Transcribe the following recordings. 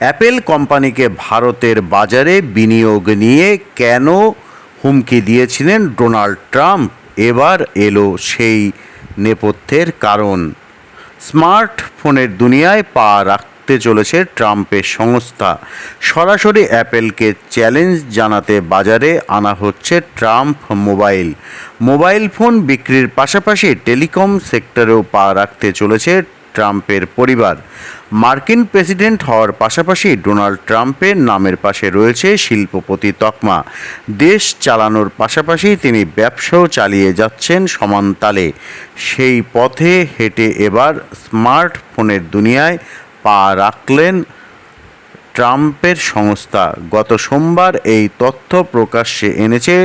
Apple কোম্পানিকে ভারতের বাজারে বিনিয়োগ নিয়ে কেন হুমকি দিয়েছিলেন ডোনাল্ড ট্রাম্প? এবার এলো সেই নেপথ্যের কারণ। স্মার্টফোনের দুনিয়ায় পা রাখতে চলেছে ট্রাম্পের সংস্থা। সরাসরি অ্যাপেলকে চ্যালেঞ্জ জানাতে বাজারে আনা হচ্ছে ট্রাম্প মোবাইল। মোবাইল ফোন বিক্রির পাশাপাশি টেলিকম সেক্টরেও পা রাখতে চলেছে ট্রাম্পের পরিবার। মার্কিন প্রেসিডেন্ট হওয়ার পাশাপাশি ডোনাল্ড ট্রাম্পের নামের পাশে রয়েছে শিল্পপতি তকমা। দেশ চালানোর পাশাপাশি তিনি ব্যবসাও চালিয়ে যাচ্ছেন সমান তালে। সেই পথে হেঁটে এবার স্মার্টফোনের দুনিয়ায় পা রাখলেন ট্রাম্পের সংস্থা। গত সোমবার এই তথ্য প্রকাশ্যে এনেছে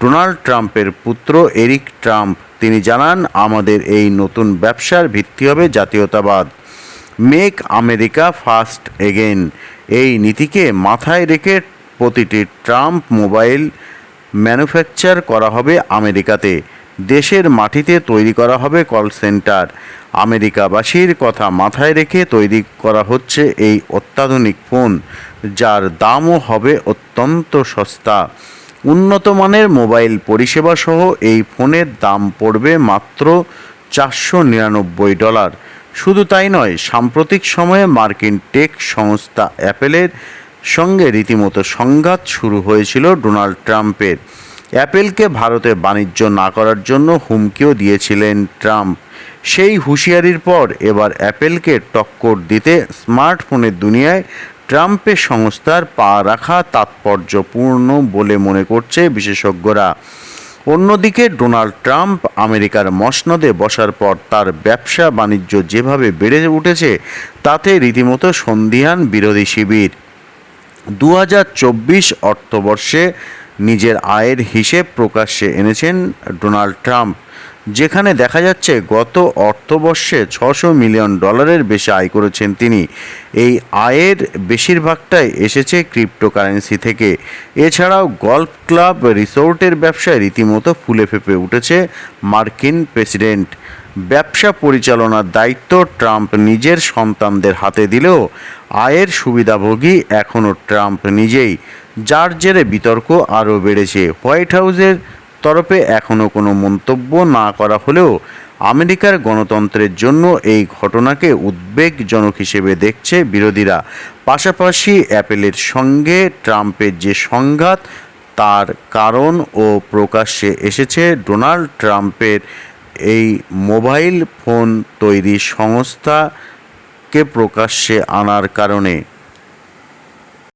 ডোনাল্ড ট্রাম্পের পুত্র এরিক ট্রাম্প। তিনি জানান, আমাদের এই নতুন ব্যবসার ভিত্তি হবে জাতীয়তাবাদ। মেক আমেরিকা ফার্স্ট এগেন এই নীতিকে মাথায় রেখে প্রতিটি ট্রাম্প মোবাইল ম্যানুফ্যাকচার করা হবে আমেরিকাতে। দেশের মাটিতে তৈরি করা হবে কল সেন্টার। আমেরিকাবাসীর কথা মাথায় রেখে তৈরি করা হচ্ছে এই অত্যাধুনিক ফোন, যার দামও হবে অত্যন্ত সস্তা। উন্নত মানের মোবাইল পরিষেবা সহ এই ফোনের দাম পড়বে মাত্র চারশো নিরানব্বই ডলার। শুধু তাই নয়, সাম্প্রতিক সময়ে মার্কিন টেক সংস্থা অ্যাপেলের সঙ্গে রীতিমতো সংঘাত শুরু হয়েছিল ডোনাল্ড ট্রাম্পের। অ্যাপেলকে ভারতে বাণিজ্য না করার জন্য হুমকিও দিয়েছিলেন ট্রাম্প। সেই হুঁশিয়ারির পর এবার অ্যাপেলকে টক্কর দিতে স্মার্টফোনের দুনিয়ায় ট্রাম্পের সংস্থার পা রাখা তাৎপর্যপূর্ণ বলে মনে করছে বিশেষজ্ঞরা। অন্যদিকে ডোনাল্ড ট্রাম্প আমেরিকার মসনদে বসার পর তার ব্যবসা বাণিজ্য যেভাবে বেড়ে উঠেছে, তাতে রীতিমতো সন্ধিহান বিরোধী শিবির। দু হাজার চব্বিশ অর্থবর্ষে নিজের আয়ের হিসেব প্রকাশ্যে এনেছেন ডোনাল্ড ট্রাম্প। যেখানে দেখা যাচ্ছে গত অর্থবর্ষে ছশো মিলিয়ন ডলারের বেশি আয় করেছেন তিনি। এই আয়ের বেশিরভাগটাই এসেছে ক্রিপ্টোকারেন্সি থেকে। এছাড়াও গল্ফ ক্লাব রিসোর্টের ব্যবসায় রীতিমতো ফুলে ফেঁপে উঠেছে মার্কিন প্রেসিডেন্ট। ব্যবসা পরিচালনার দায়িত্ব ট্রাম্প নিজের সন্তানদের হাতে দিলেও আয়ের সুবিধাভোগী এখনও ট্রাম্প নিজেই, যার জেরে বিতর্ক আরও বেড়েছে। হোয়াইট হাউসের তরফে এখনও কোনো মন্তব্য না করা হলেও আমেরিকার গণতন্ত্রের জন্য এই ঘটনাকে উদ্বেগজনক হিসেবে দেখছে বিরোধীরা। পাশাপাশি অ্যাপেলের সঙ্গে ট্রাম্পের যে সংঘাত, তার কারণ ও প্রকাশ্যে এসেছে ডোনাল্ড ট্রাম্পের এই মোবাইল ফোন তৈরি সংস্থাকে প্রকাশ্যে আনার কারণে।